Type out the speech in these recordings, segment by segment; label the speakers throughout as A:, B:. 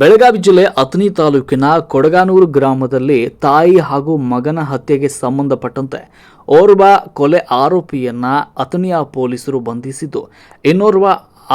A: ಬೆಳಗಾವಿ ಜಿಲ್ಲೆ ಅತನಿ ತಾಲೂಕಿನ ಕೊಡಗಾನೂರು ಗ್ರಾಮದಲ್ಲಿ ತಾಯಿ ಹಾಗೂ ಮಗನ ಹತ್ಯೆಗೆ ಸಂಬಂಧಪಟ್ಟಂತೆ ಓರ್ವ ಕೊಲೆ ಆರೋಪಿಯನ್ನ ಅತನಿಯ ಪೊಲೀಸರು ಬಂಧಿಸಿದ್ದು, ಇನ್ನೋರ್ವ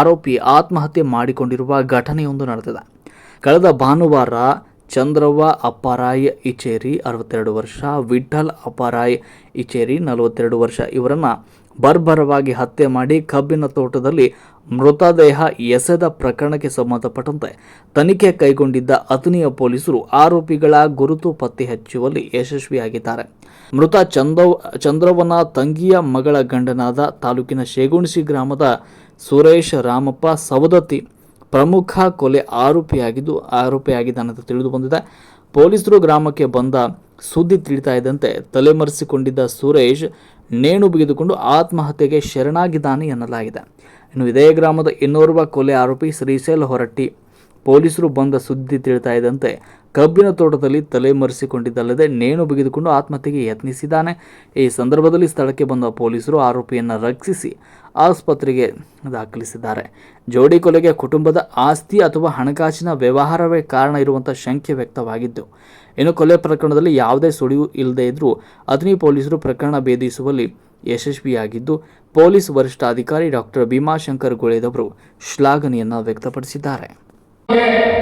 A: ಆರೋಪಿ ಆತ್ಮಹತ್ಯೆ ಮಾಡಿಕೊಂಡಿರುವ ಘಟನೆಯೊಂದು ನಡೆದಿದೆ. ಕಳೆದ ಭಾನುವಾರ ಚಂದ್ರವ್ವ ಅಪ್ಪಾರಾಯ್ ಇಚೇರಿ, ಅರವತ್ತೆರಡು ವರ್ಷ ವಿಠಲ್ ಅಪ್ಪಾರಾಯ್ ಇಚೇರಿ, ನಲವತ್ತೆರಡು ವರ್ಷ ಇವರನ್ನ ಬರ್ಬರವಾಗಿ ಹತ್ಯೆ ಮಾಡಿ ಕಬ್ಬಿನ ತೋಟದಲ್ಲಿ ಮೃತದೇಹ ಎಸೆದ ಪ್ರಕರಣಕ್ಕೆ ಸಂಬಂಧಪಟ್ಟಂತೆ ತನಿಖೆ ಕೈಗೊಂಡಿದ್ದ ಅತನಿಯ ಪೊಲೀಸರು ಆರೋಪಿಗಳ ಗುರುತು ಪತ್ತೆ ಹಚ್ಚುವಲ್ಲಿ ಯಶಸ್ವಿಯಾಗಿದ್ದಾರೆ. ಮೃತ ಚಂದವ್ ಚಂದ್ರವ್ವನ ತಂಗಿಯ ಮಗಳ ಗಂಡನಾದ ತಾಲೂಕಿನ ಶೇಗುಣಸಿ ಗ್ರಾಮದ ಸುರೇಶ್ ರಾಮಪ್ಪ ಸವದತ್ತಿ ಪ್ರಮುಖ ಕೊಲೆ ಆರೋಪಿಯಾಗಿದ್ದು, ಆರೋಪಿಯಾಗಿದ್ದಾನೆ ಅಂತ ತಿಳಿದು ಬಂದಿದೆ. ಪೊಲೀಸರು ಗ್ರಾಮಕ್ಕೆ ಬಂದ ಸುದ್ದಿ ತಿಳಿತಾ ಇದ್ದಂತೆ ತಲೆಮರೆಸಿಕೊಂಡಿದ್ದ ಸುರೇಶ್, ನೇಣು ಬಿಗಿದುಕೊಂಡು ಆತ್ಮಹತ್ಯೆಗೆ ಶರಣಾಗಿದ್ದಾನೆ ಎನ್ನಲಾಗಿದೆ. ಇನ್ನು ಇದೇ ಗ್ರಾಮದ ಇನ್ನೋರ್ವ ಕೊಲೆ ಆರೋಪಿ ಶ್ರೀಶೈಲ್ ಹೊರಟ್ಟಿ. ಪೊಲೀಸರು ಬಂದ ಸುದ್ದಿ ತಿಳಿತಾ ಇದ್ದಂತೆ, ಕಬ್ಬಿನ ತೋಟದಲ್ಲಿ ತಲೆಮರೆಸಿಕೊಂಡಿದ್ದಲ್ಲದೆ ನೇಣು ಬಿಗಿದುಕೊಂಡು ಆತ್ಮಹತ್ಯೆಗೆ ಯತ್ನಿಸಿದ್ದಾನೆ. ಈ ಸಂದರ್ಭದಲ್ಲಿ ಸ್ಥಳಕ್ಕೆ ಬಂದ ಪೊಲೀಸರು ಆರೋಪಿಯನ್ನು ರಕ್ಷಿಸಿ ಆಸ್ಪತ್ರೆಗೆ ದಾಖಲಿಸಿದ್ದಾರೆ. ಜೋಡಿ ಕೊಲೆಗೆ ಕುಟುಂಬದ ಆಸ್ತಿ ಅಥವಾ ಹಣಕಾಸಿನ ವ್ಯವಹಾರವೇ ಕಾರಣ ಇರುವಂಥ ಶಂಕೆ ವ್ಯಕ್ತವಾಗಿದ್ದು, ಇನ್ನು ಕೊಲೆ ಪ್ರಕರಣದಲ್ಲಿ ಯಾವುದೇ ಸುಳಿವು ಇಲ್ಲದೇ ಇದ್ದರೂ ಅತನಿ ಪೊಲೀಸರು ಪ್ರಕರಣ ಭೇದಿಸುವಲ್ಲಿ ಯಶಸ್ವಿಯಾಗಿದ್ದು, ಪೊಲೀಸ್ ವರಿಷ್ಠಾಧಿಕಾರಿ ಡಾಕ್ಟರ್ ಭೀಮಾಶಂಕರ್ ಗೋಳೆದವರು ಶ್ಲಾಘನೆಯನ್ನು ವ್ಯಕ್ತಪಡಿಸಿದ್ದಾರೆ.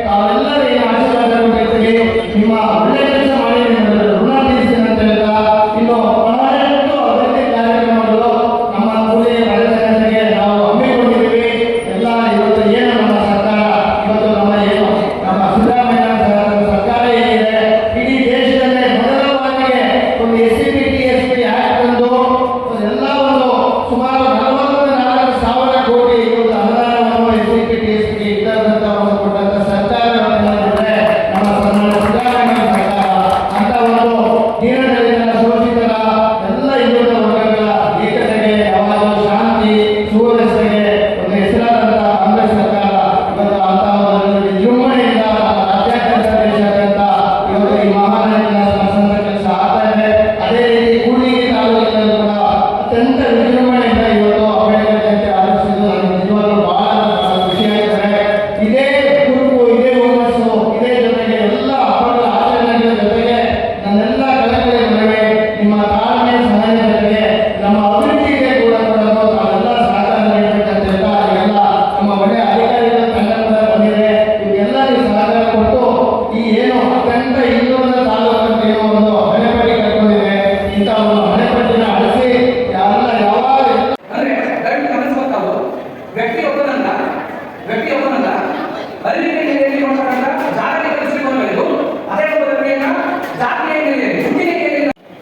B: ತಾವೆಲ್ಲರ ಆಶೀರ್ವಾದ ನಿಮ್ಮ ಒಳ್ಳೆಯ ಕೆಲಸ ಮಾಡಿ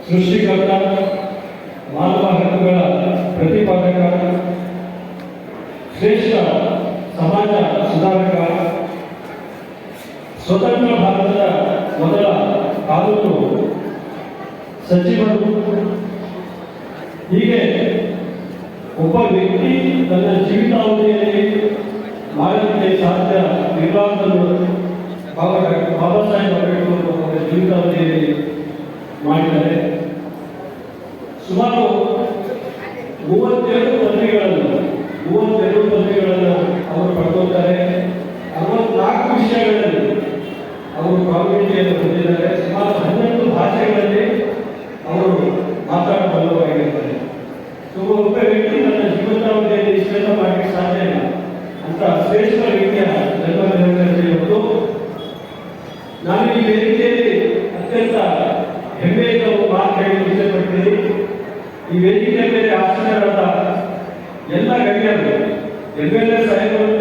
B: सृष्टिकर्ता ಸೊ
C: ಒಬ್ಬ
D: ವ್ಯಕ್ತಿ ತನ್ನ ಜೀವನಾವಧಿಯಲ್ಲಿ ಇಷ್ಟೆಲ್ಲ ಮಾಡಲಿಕ್ಕೆ ಸಾಧ್ಯ ಇಲ್ಲ. ಅಂತ ಶ್ರೇಷ್ಠ ವ್ಯಕ್ತಿಯ ಜನ್ಮ ದಿನವನ್ನು ಇವತ್ತು ನಾನು ಈ ವೇದಿಕೆಯಲ್ಲಿ ಅತ್ಯಂತ ಹೆಮ್ಮೆಯಿಂದ ಮಾತು ಹೇಳಲು ಇಷ್ಟಪಡ್ತೀನಿ. ಈ ವೇದಿಕೆಯ ಮೇಲೆ ಆಸನರಾದ ಎಲ್ಲ ಗಣ್ಯರು, ಎಂ ಎಲ್ ಎ ಸಾಹೇಬರನ್ನ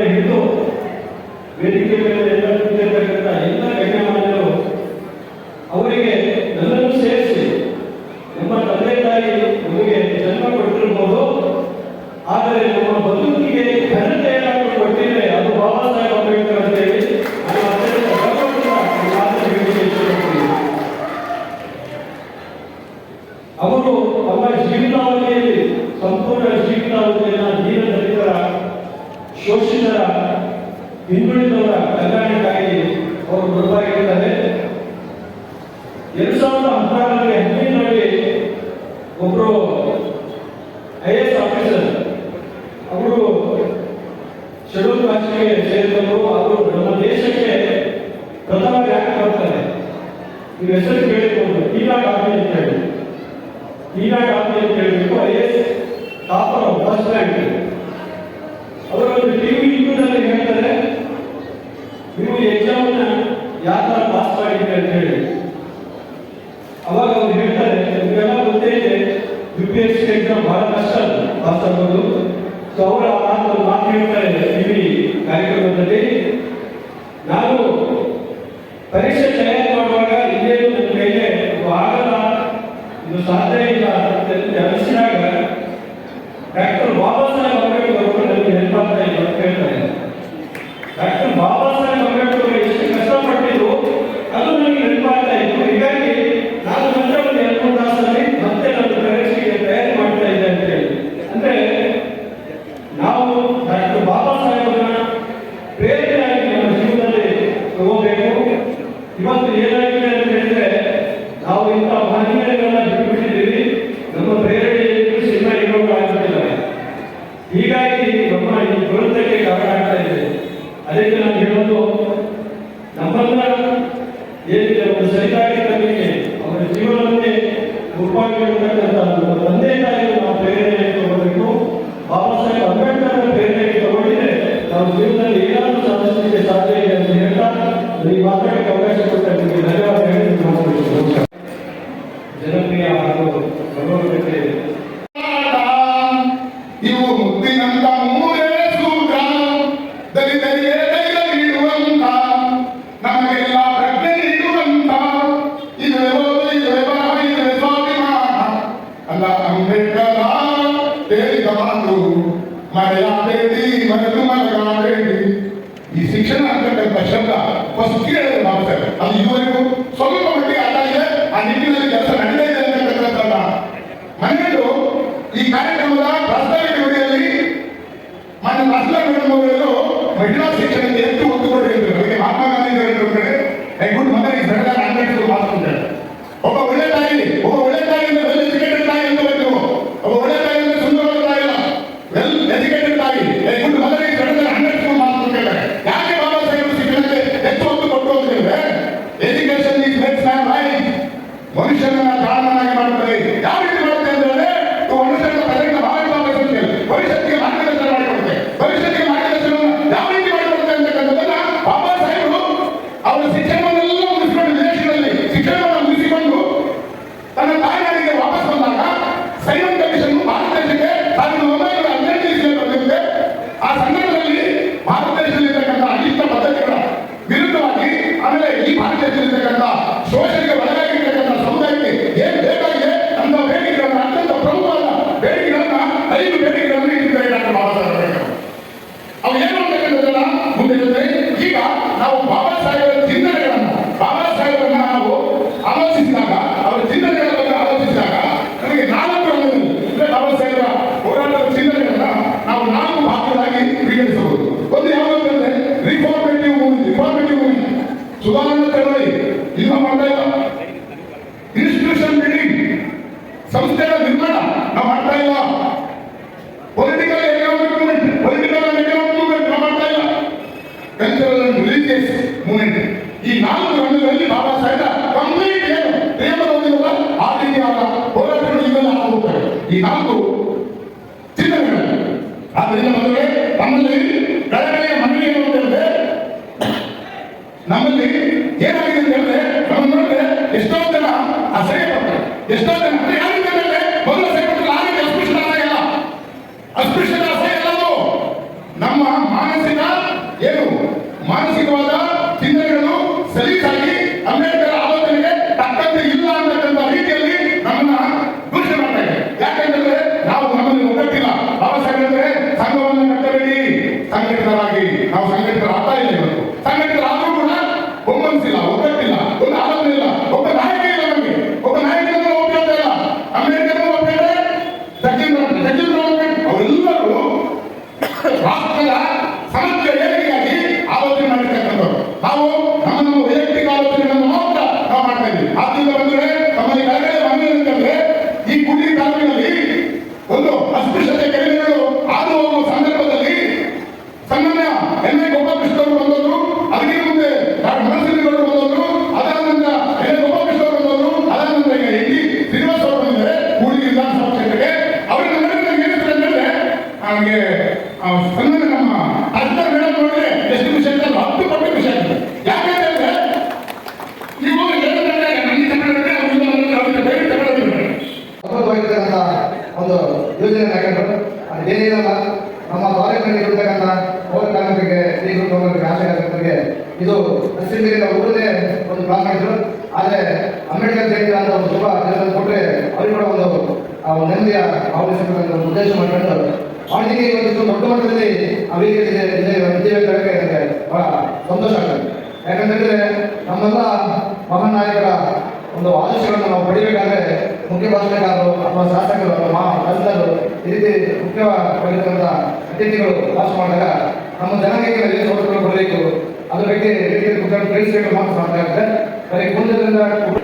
D: ಶೋಷಿತರ ಹಿಂದುಳಿದವರ ಕಲ್ಯಾಣಕ್ಕಾಗಿ ಅವರು ಮುಂದಾಗಿದ್ದಾರೆ ಎರಡ್ ಸಾವಿರದ ಹದಿನಾರರಲ್ಲಿ ಹದಿನೈದರಲ್ಲಿ ಒಬ್ಬರು ಐ ಎಸ್ ಆಫೀಸರ್, ಅವರು ಶೆಡ್ಯೂಲ್ ಕಾಸ್ಟ್ಗೆ ಸೇರಿದವರು ಅವರು ನಮ್ಮ ದೇಶಕ್ಕೆ ಪ್ರಥಮ ಯಾಕೆ ಬರ್ತಾರೆ ನೀವು ಹೆಸರು ಕೇಳಿಕೊಂಡು ಹೀರಾ ಗಾಂಧಿ ಅಂತ ಹೇಳಿ. ಹೀರಾ ಗಾಂಧಿ ಅಂತ ಹೇಳಬೇಕು I S topper first rank ಅದರಲ್ಲಿ ಟಿವಿ ಇಂಟರ್ವ್ಯೂನಲ್ಲಿ ಹೇಳ್ತಾರೆ ನೀವು ಎಕ್ಸಾಮ್ ಯಾವ ಥರ ಪಾಸ್ ಮಾಡಿದ್ರಿ ಅಂತ ಹೇಳಿ. Gracias. Mas o que é? ಈ
E: ನಾಲ್ಕು ಚಿನ್ನಗಳು ಆದ್ದರಿಂದ ಮದುವೆ ನಮ್ಮಲ್ಲಿ ಬೆಳಗನೆಯ ಮನವಿ ನಮ್ಮಲ್ಲಿ ಏನಾಗಿದೆ ಅಂತ ಹೇಳಿದ್ರೆ, ನಮ್ಮ ಎಷ್ಟೋ ಜನ ಅಸಹ್ಯ ಎಷ್ಟೋ ಜನ ಸಂಘಟಿತರಾಗಿ ನಾವು ಸಂಘಟಿತರಾಗ್ತಾ ಇಲ್ಲ ಇವತ್ತು. ಸಂಘಟಿತರಾದ್ರೂ ಕೂಡ ಒಮ್ಮನಿಸಿಲ್ಲ ಒಗ್ಗಟ್ಟಿಲ್ಲ ಒಂದು ಆಲೋಚನೆ ಇಲ್ಲ. ಒಬ್ಬ ನಾಯಕ ಇಲ್ಲ ನಮಗೆ. ಒಬ್ಬ ನಾಯಕ ಒಪ್ಪಿಲ್ಲ ಅಮೆರಿಕದ ಒಪ್ಪಿದೆ ಸಚಿನ್ ಸಚಿನ್ ಅವರೆಲ್ಲರೂ ರಾಷ್ಟ್ರದ ಸಮಗ್ರ ಏಳಿಗೆಗಾಗಿ ಆಲೋಚನೆ ಮಾಡಿರ್ತಕ್ಕಂಥವ್ರು ನಾವು ನಮ್ಮನ್ನು ನಮ್ಮ ವೈಯಕ್ತಿಕ ಆಲೋಚನೆಗಳನ್ನು ಮಾತ್ರ ನಾವು ಮಾಡ್ತಾ ಇದ್ದೀವಿ. ಆದ್ದರಿಂದ ಬಂದರೆ ತಮ್ಮಲ್ಲಿ ಕೆಳಗಡೆ ಬಂದಿದೆ ಅಂತಂದ್ರೆ ಈ ಗುಡಿ ತಾಲೂಕಿನಲ್ಲಿ ಒಂದು
F: ಅಸ್ಪೃಶ್ಯ ಮಾಡ್ತಾರೆ ಅವನಿಗೆ ಇವತ್ತು ದೊಡ್ಡ ಮಟ್ಟದಲ್ಲಿ ಅಭಿವೃದ್ಧಿ ವಿದ್ಯಾಭ್ಯಾಸಕ್ಕೆ ಬಹಳ ಸಂತೋಷ ಆಗ್ತದೆ. ಯಾಕಂತಂದ್ರೆ ನಮ್ಮೆಲ್ಲ ಮಹಾನ್ ನಾಯಕರ ಒಂದು ಆದೇಶಗಳನ್ನು ನಾವು ಪಡಿಬೇಕಾದ್ರೆ ಮುಖ್ಯ ಭಾಷಣಕಾರರು ಅಥವಾ ಶಾಸಕರು ಅಥವಾ ಕಲಿತರು ಈ ರೀತಿ ಮುಖ್ಯವಾಗಿರ್ತಕ್ಕಂಥ ಅತಿಥಿಗಳು ಭಾಷಣ ಮಾಡಿದಾಗ ನಮ್ಮ ಜನಗಳಿಗೆ ಸೌಲಭ್ಯಗಳು ಬರಬೇಕು ಅದರ ಬಗ್ಗೆ ತಿಳಿಸಬೇಕು ಮಾತ್ರ ಸಾಧ್ಯ ಆಗುತ್ತೆ ಅದಕ್ಕೆ ಮುಂದೆ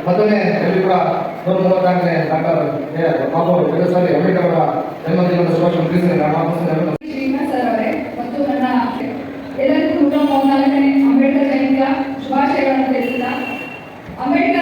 F: ಮತ್ತೊಮ್ಮೆ ಕೂಡ ಮೂಲಕಾಗ್ಲೇ ಡಾಕ್ಟರ್ ಸರ್ ಅವರ ಜನ್ಮದಿನದ ಶುಭಾಶಯ ನಾನು
G: ಮತ್ತು ನನ್ನ ಎಲ್ಲರಿಗೂ ಕೂಡ ಅಂಬೇಡ್ಕರ್ ಜಯಂತಿಯ ಶುಭಾಶಯಗಳನ್ನು ತಿಳಿಸಿದ ಅಂಬೇಡ್ಕರ್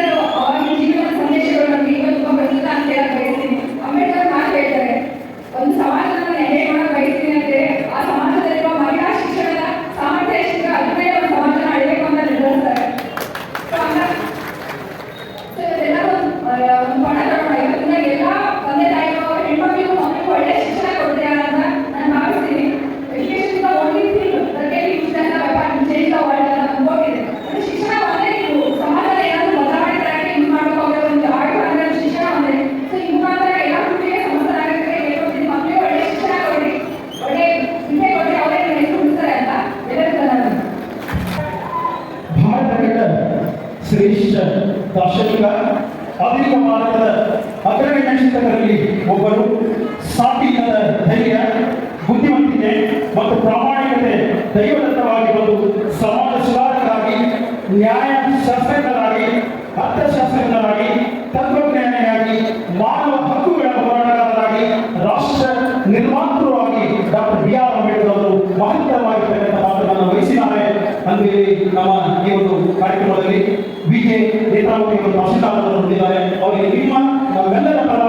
H: ನ್ಯಾಯಶಾಸ್ತ್ರಜ್ಞರಾಗಿ, ಅರ್ಥಶಾಸ್ತ್ರಜ್ಞರಾಗಿ ತತ್ವಜ್ಞಾನಿಯಾಗಿ ಮಾನವ ಹಕ್ಕುಗಳ ಹೋರಾಟಗಾರರಾಗಿ ರಾಷ್ಟ್ರ ನಿರ್ಮಾತೃವಾಗಿ ಡಾಕ್ಟರ್ ಬಿ ಆರ್ ಅಂಬೇಡ್ಕರ್ ಅವರು ಮಹತ್ತರವಾಗಿರ್ತಕ್ಕಂಥ ಪಾತ್ರವನ್ನು ವಹಿಸಿದ್ದಾರೆ. ಅಂದೇಳಿ ನಮ್ಮ ಈ ಒಂದು ಕಾರ್ಯಕ್ರಮದಲ್ಲಿ ಬಿಜೆ ನೇತಾವತಿ ಭಾಷಣ ಹೊಂದಿದ್ದಾರೆ. ಅವರಿಗೆ ನಿಮ್ಮ ನಮ್ಮೆಲ್ಲರ ಪರವಾಗಿ